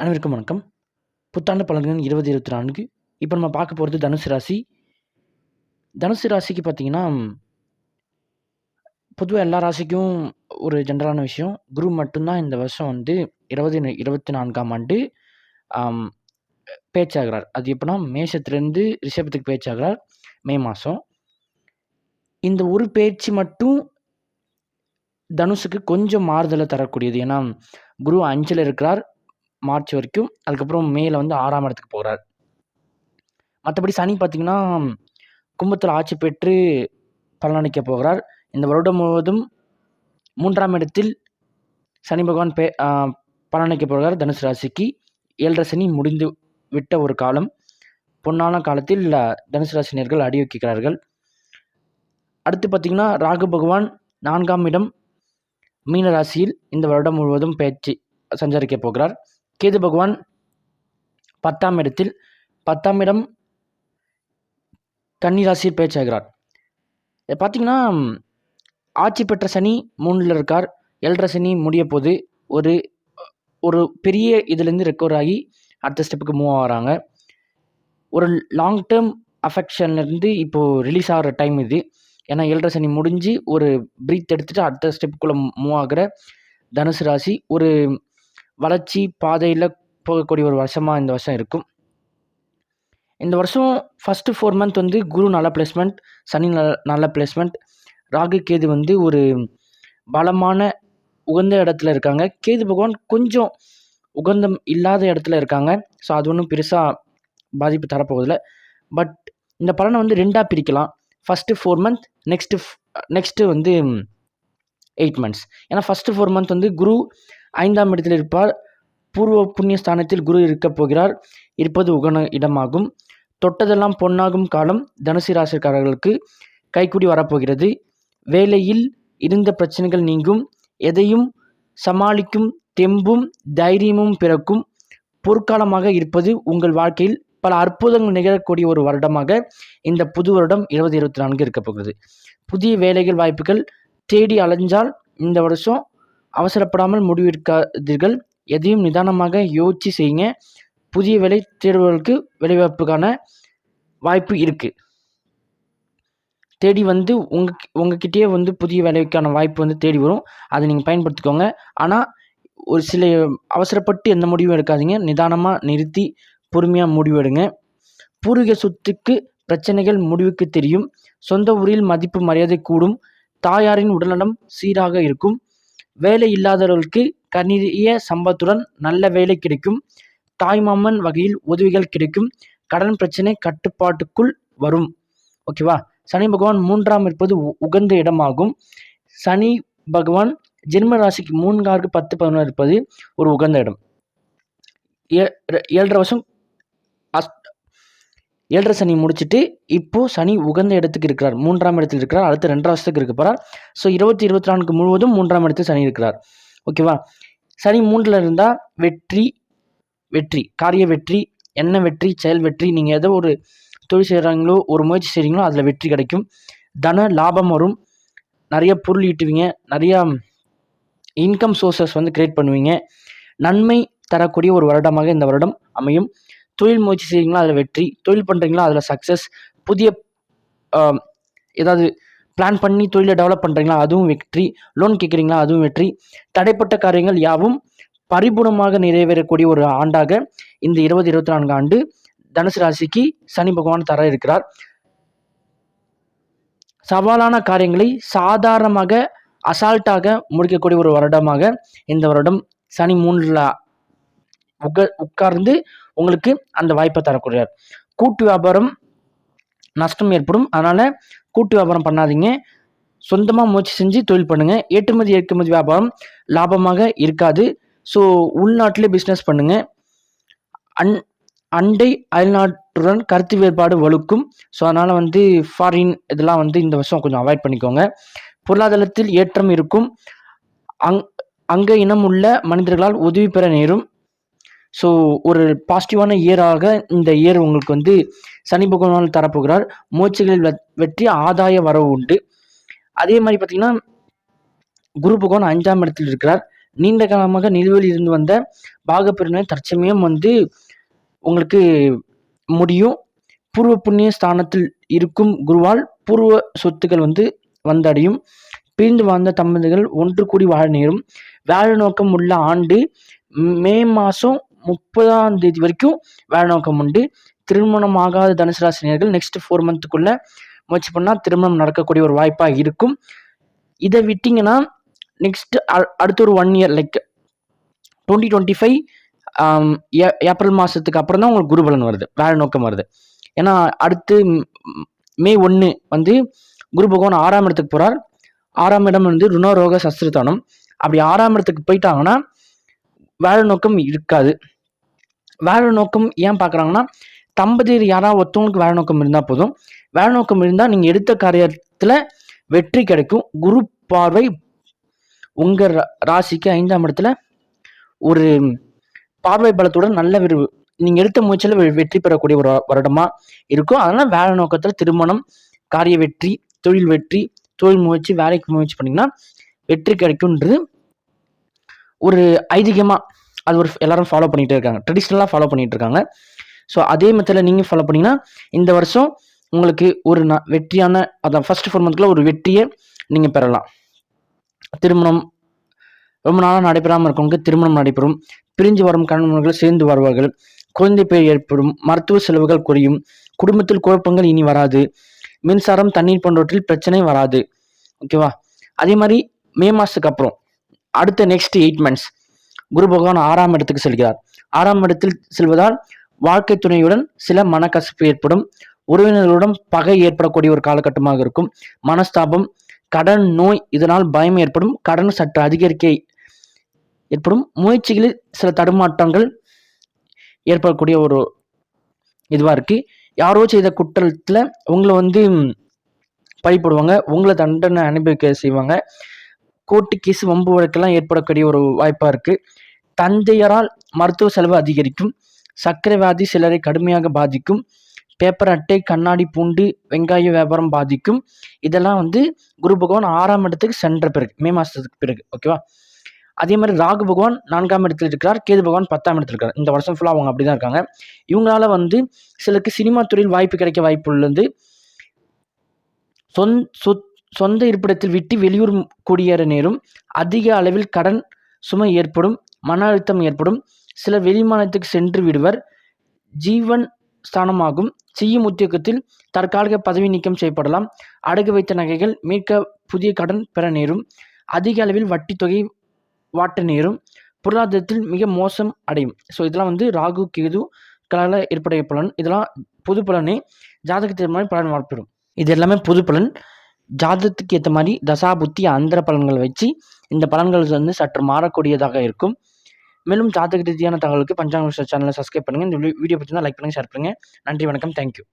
அனைவருக்கும் வணக்கம். புத்தாண்டு பலன்கள் இருபது இருபத்தி நான்கு. இப்போ நம்ம பார்க்க போகிறது தனுசு ராசி. தனுசு ராசிக்கு பார்த்தீங்கன்னா பொதுவாக எல்லா ராசிக்கும் ஒரு ஜென்ரலான விஷயம். குரு மட்டும்தான் இந்த வருஷம் வந்து இருபது இருபத்தி நான்காம் ஆண்டு பேச்சாகிறார். அது எப்படின்னா மேஷத்துலேருந்து ரிஷபத்துக்கு பேச்சாகிறார் மே மாதம் இந்த ஒரு பேச்சு மட்டும் தனுஷுக்கு கொஞ்சம் மாறுதலை தரக்கூடியது. ஏன்னா குரு அஞ்சில் இருக்கிறார். மார்ச் வரைக்கும் அதுக்கப்புறம் மேல வந்து ஆறாம் இடத்துக்கு போகிறார் மற்றபடி சனி பார்த்தீங்கன்னா கும்பத்தில் ஆட்சி பெற்று பலனளிக்க போகிறார். இந்த வருடம் முழுவதும் மூன்றாம் இடத்தில் சனி பகவான் பே பலனளிக்க போகிறார் தனுசு ராசிக்கு. ஏழரை சனி முடிந்து விட்ட ஒரு காலம். பொன்னான காலத்தில் தனுசு ராசினியர்கள் அடி வைக்கிறார்கள். அடுத்து பார்த்தீங்கன்னா ராகு பகவான் நான்காம் இடம் மீன ராசியில் இந்த வருடம் முழுவதும் பேச்சு சஞ்சரிக்க போகிறார். கேது பகவான் பத்தாம் இடத்தில் பத்தாம் இடம் கன்னி ராசியில் பேச்சாகிறார் பார்த்திங்கன்னா பார்த்தீங்கன்னா ஆட்சி பெற்ற சனி மூணில் இருக்கார். ஏழரை சனி முடிய போது ஒரு ஒரு பெரிய இதுலேருந்து ரெக்கவர் ஆகி அடுத்த ஸ்டெப்புக்கு மூவ் ஆகிறாங்க. ஒரு லாங் டேர்ம் அஃபெக்ஷன்லேருந்து இப்போது ரிலீஸ் ஆகிற டைம் இது. ஏன்னா ஏழரை சனி முடிஞ்சு ஒரு ப்ரீத் எடுத்துகிட்டு அடுத்த ஸ்டெப்புக்குள்ளே மூவ் ஆகிற தனுசு ராசி. ஒரு வளர்ச்சி பாதையில் போகக்கூடிய ஒரு வருஷமாக இந்த வருஷம் இருக்கும். இந்த வருஷம் ஃபஸ்ட்டு ஃபோர் மந்த் வந்து குரு நல்ல பிளேஸ்மெண்ட் சனி நல்ல நல்ல பிளேஸ்மெண்ட் ராகு கேது வந்து ஒரு பலமான உகந்த இடத்துல இருக்காங்க. கேது பகவான் கொஞ்சம் உகந்தம் இல்லாத இடத்துல இருக்காங்க. ஸோ அது ஒன்றும் பெருசாக பாதிப்பு தரப்போகுதில்ல பட் இந்த பலனை வந்து ரெண்டாக பிரிக்கலாம். First four month next next வந்து எயிட் மந்த்ஸ் ஏன்னா ஃபஸ்ட்டு ஃபோர் மந்த் வந்து குரு ஐந்தாம் இடத்தில் இருப்பார். பூர்வ புண்ணிய ஸ்தானத்தில் குரு இருக்கப் போகிறார். இருப்பது உகன இடமாகும். தொட்டதெல்லாம் பொன்னாகும் காலம் தனுசு ராசிக்காரர்களுக்கு கைக்குடி வரப்போகிறது. வேலையில் இருந்த பிரச்சனைகள் நீங்கும். எதையும் சமாளிக்கும் தெம்பும் தைரியமும் பிறக்கும். பொற்காலமாக இருப்பது உங்கள் வாழ்க்கையில் பல அற்புதங்கள் நிகழக்கூடிய ஒரு வருடமாக இந்த புது வருடம் இருபது இருபத்தி நான்கு இருக்க போகிறது. புதிய வேலைகள் வாய்ப்புகள் தேடி அலைஞ்சால் இந்த வருஷம் அவசரப்படாமல் முடிவெடுக்காதீர்கள். எதையும் நிதானமாக யோசிச்சு செய்யுங்க. புதிய வேலை தேடுபவர்களுக்கு வேலைவாய்ப்புக்கான வாய்ப்பு இருக்குது தேடி வந்து உங்கள் உங்ககிட்டயே வந்து புதிய வேலைக்கான வாய்ப்பு வந்து தேடி வரும். அதை நீங்கள் பயன்படுத்திக்கோங்க. ஆனால் ஒரு சில அவசரப்பட்டு எந்த முடிவும் எடுக்காதீங்க. நிதானமாக நிறுத்தி பொறுமையாக முடிவெடுங்க. பூர்வீக சொத்துக்கு பிரச்சனைகள் முடிவுக்கு தெரியும். சொந்த ஊரில் மதிப்பு மரியாதை கூடும். தாயாரின் உடல்நலம் சீராக இருக்கும். வேலை இல்லாதவர்களுக்கு கணிய சம்பத்துடன் நல்ல வேலை கிடைக்கும். தாய்மாமன் வகையில் உதவிகள் கிடைக்கும். கடன் பிரச்சனை கட்டுப்பாட்டுக்குள் வரும். ஓகேவா சனி பகவான் மூன்றாம் இருப்பது உ- உகந்த இடமாகும். சனி பகவான் ஜென்ம ராசிக்கு மூன்றாறு பத்து பதினொன்று இருப்பது ஒரு உகந்த இடம். ஏ- ஏழரை வருஷம் ஏழரை சனி முடிச்சுட்டு இப்போது சனி உகந்த இடத்துக்கு இருக்கிறார். மூன்றாம் இடத்தில் இருக்கிறார். அடுத்து ரெண்டாம் வருஷத்துக்கு இருக்க போகிறார் ஸோ இருபத்தி இருபத்தி நான்கு முழுவதும் மூன்றாம் இடத்தில் சனி இருக்கிறார். ஓகேவா சனி மூன்றில் இருந்தால் வெற்றி வெற்றி காரிய வெற்றி என்ன வெற்றி செயல் வெற்றி நீங்கள் ஏதோ ஒரு தொழில் செய்கிறாங்களோ ஒரு முயற்சி செய்கிறீங்களோ அதில் வெற்றி கிடைக்கும். தன லாபம் வரும். நிறைய பொருள் ஈட்டுவீங்க. நிறையா இன்கம் சோர்சஸ் வந்து கிரியேட் பண்ணுவீங்க. நன்மை தரக்கூடிய ஒரு வருடமாக இந்த வருடம் அமையும். தொழில் முயற்சி செய்கிறீங்களா அதில் வெற்றி. தொழில் பண்ணுறீங்களா அதில் சக்ஸஸ் புதிய ஏதாவது பிளான் பண்ணி தொழிலை டெவலப் பண்ணுறீங்களா அதுவும் வெற்றி. லோன் கேட்குறீங்களா அதுவும் வெற்றி. தடைப்பட்ட காரியங்கள் யாவும் பரிபூர்ணமாக நிறைவேறக்கூடிய ஒரு ஆண்டாக இந்த இருபது இருபத்தி நான்கு ஆண்டு தனுசு ராசிக்கு சனி பகவான் தர இருக்கிறார். சவாலான காரியங்களை சாதாரணமாக அசால்ட்டாக முடிக்கக்கூடிய ஒரு வருடமாக இந்த வருடம் சனி மூன்றில் உக உட்கார்ந்து உங்களுக்கு அந்த வாய்ப்பை தரக்கூடியார் கூட்டு வியாபாரம் நஷ்டம் ஏற்படும். அதனால் கூட்டு வியாபாரம் பண்ணாதீங்க. சொந்தமாக முயற்சி செஞ்சு தொழில் பண்ணுங்கள் ஏற்றுமதி இறக்குமதி வியாபாரம் லாபமாக இருக்காது. ஸோ உள்நாட்டிலே பிஸ்னஸ் பண்ணுங்கள் அன் அண்டை அயல்நாட்டுடன் கருத்து வேறுபாடு வலுக்கும். ஸோ அதனால் வந்து ஃபாரின் இதெல்லாம் வந்து இந்த வருஷம் கொஞ்சம் அவாய்ட் பண்ணிக்கோங்க. பொருளாதாரத்தில் ஏற்றம் இருக்கும். அங் அங்க இனம் உள்ள மனிதர்களால் உதவி பெற நேரும். ஸோ ஒரு பாசிட்டிவான இயராக இந்த இயர் உங்களுக்கு வந்து சனி பகவான் தரப்போகிறார். முயற்சிகளில் வெற்றி ஆதாய வரவு உண்டு. அதே மாதிரி பார்த்தீங்கன்னா குரு பகவான் அஞ்சாம் இடத்தில் இருக்கிறார். நீண்ட காலமாக நிலுவையில் இருந்து வந்த பாகப்பிரிவினை தற்சமயம் வந்து உங்களுக்கு முடியும். பூர்வ புண்ணிய ஸ்தானத்தில் இருக்கும் குருவால் பூர்வ சொத்துக்கள் வந்து வந்தடையும். பிரிந்து வாழ்ந்த தம்பதிகள் ஒன்று கூடி வாழ நேரும். வேலை நோக்கம் உள்ள ஆண்டு மே மாதம் முப்பதாம் தேதி வரைக்கும் வேலை நோக்கம் உண்டு திருமணம் ஆகாத தனுசு ராசினியர்கள் நெக்ஸ்ட் ஃபோர் மந்த்துக்குள்ளே முயற்சி பண்ணால் திருமணம் நடக்கக்கூடிய ஒரு வாய்ப்பாக இருக்கும். இதை விட்டிங்கன்னா நெக்ஸ்ட் அடுத்த ஒரு one year like twenty twenty five April மாதத்துக்கு அப்புறம் தான் உங்களுக்கு குருபலன் வருது. வேலை நோக்கம் வருது. ஏன்னா அடுத்து மே ஒன்று வந்து குரு பகவான் ஆறாம் இடத்துக்கு போகிறார் ஆறாம் இடம் வந்து ருணரோக சஸ்திரத்தானம் அப்படி ஆறாம் இடத்துக்கு போயிட்டாங்கன்னா வேலை நோக்கம் இருக்காது. வேலை நோக்கம் ஏன் பார்க்குறாங்கன்னா தம்பதியர் யாராவது ஒருத்தவங்களுக்கு வேலை நோக்கம் இருந்தால் போதும். வேலை நோக்கம் இருந்தால் நீங்கள் எடுத்த காரியத்தில் வெற்றி கிடைக்கும். குரு பார்வை உங்கள் ராசிக்கு ஐந்தாம் இடத்துல ஒரு பார்வை பலத்துடன் நல்ல விரு நீங்கள் எடுத்த முயற்சியில் வெற்றி பெறக்கூடிய ஒரு வருடமாக இருக்கும். அதனால் வேலை நோக்கத்தில் திருமணம் காரிய வெற்றி தொழில் வெற்றி தொழில் முயற்சி வேலைக்கு முயற்சி பண்ணிங்கன்னா வெற்றி கிடைக்கும்ன்றது ஒரு ஐதீகமாக அது ஒரு எல்லாரும் ஃபாலோ பண்ணிகிட்டே இருக்காங்க. ட்ரெடிஷ்னலாக ஃபாலோ பண்ணிகிட்டு இருக்காங்க. ஸோ அதே மெத்தடில் நீங்கள் ஃபாலோ பண்ணிங்கன்னா இந்த வருஷம் உங்களுக்கு ஒரு ந வெற்றியான அதான் ஃபஸ்ட் ஃபோர் மந்த்ல ஒரு வெற்றியை நீங்கள் பெறலாம். திருமணம் ரொம்ப நாளாக நடைபெறாமல் இருக்கவங்களுக்கு திருமணம் நடைபெறும். பிரிஞ்சு வரும் கணவர்கள் சேர்ந்து வருவார்கள். குழந்தை பேர் ஏற்படும். மருத்துவ செலவுகள் குறையும். குடும்பத்தில் குழப்பங்கள் இனி வராது. மின்சாரம் தண்ணீர் போன்றவற்றில் பிரச்சனை வராது. ஓகேவா அதே மாதிரி மே மாதத்துக்கு அப்புறம் அடுத்த நெக்ஸ்ட் எயிட் மந்த்ஸ் குரு பகவான் ஆறாம் இடத்துக்கு செல்கிறார். ஆறாம் இடத்தில் செல்வதால் வாழ்க்கை துணையுடன் சில மனக்கசப்பு ஏற்படும். உறவினர்களுடன் பகை ஏற்படக்கூடிய ஒரு காலகட்டமாக இருக்கும். மனஸ்தாபம் கடன் நோய் இதனால் பயம் ஏற்படும். கடன் சற்று அதிகரிக்க ஏற்படும். முயற்சிகளில் சில தடுமாற்றங்கள் ஏற்படக்கூடிய ஒரு இதுவாக இருக்குது யாரோ செய்த குற்றத்தில் உங்களை வந்து பழிப்படுவாங்க உங்களை தண்டனை அனுபவிக்க செய்வாங்க. கோர்ட்டு கேஸ் வம்பு வழக்கெல்லாம் ஏற்படக்கூடிய ஒரு வாய்ப்பாக இருக்குது தந்தையரால் மருத்துவ செலவு அதிகரிக்கும். சர்க்கரை வியாதி சிலரை கடுமையாக பாதிக்கும். பேப்பர் அட்டை கண்ணாடி பூண்டு வெங்காய வியாபாரம் பாதிக்கும். இதெல்லாம் வந்து குரு பகவான் ஆறாம் இடத்துக்கு சென்ற பிறகு மே மாதத்துக்கு பிறகு ஓகேவா அதே மாதிரி ராகு பகவான் நான்காம் இடத்துல இருக்கிறார் கேது பகவான் பத்தாம் இடத்துல இருக்கிறார் இந்த வருஷம் ஃபுல்லாக அவங்க அப்படி தான் இருக்காங்க. இவங்களால வந்து சிலருக்கு சினிமா துறையில் வாய்ப்பு கிடைக்க வாய்ப்பு உள்ளது. சொந் சொத் சொந்த இருப்பிடத்தில் விட்டு வெளியூர் குடியேற நேரும் அதிக அளவில் கடன் சுமை ஏற்படும் மன அழுத்தம் ஏற்படும். சிலர் வெளிமாநிலத்துக்கு சென்று விடுவர். ஜீவன் ஸ்தானமாகும். செய்யும் உத்தியோகத்தில் தற்காலிக பதவி நீக்கம் செய்யப்படலாம். அடகு வைத்த நகைகள் மீட்க புதிய கடன் பெற நேரும். அதிக அளவில் வட்டி தொகை வாட்ட நேரும். பொருளாதாரத்தில் மிக மோசம் அடையும். ஸோ இதெல்லாம் வந்து ராகு கேது கலால ஏற்படைய பலன். இதெல்லாம் பொது பலனே ஜாதகத்திற்கு மாதிரி பலன் வாய்ப்பிடும். இது எல்லாமே பொது பலன். ஜாதகத்துக்கு ஏற்ற மாதிரி தசா புத்தி அந்தர பலன்களை வச்சு இந்த பலன்கள் வந்து சற்று மாறக்கூடியதாக இருக்கும். மேலும் ஜாதக ரீதியான தகவலுக்கு பஞ்சாங்க சேனலை சப்ஸ்கிரைப் பண்ணுங்கள் இந்த வீடியோ பற்றி லைக் பண்ணுங்கள் ஷேர் பண்ணுங்கள் நன்றி வணக்கம். தேங்க்யூ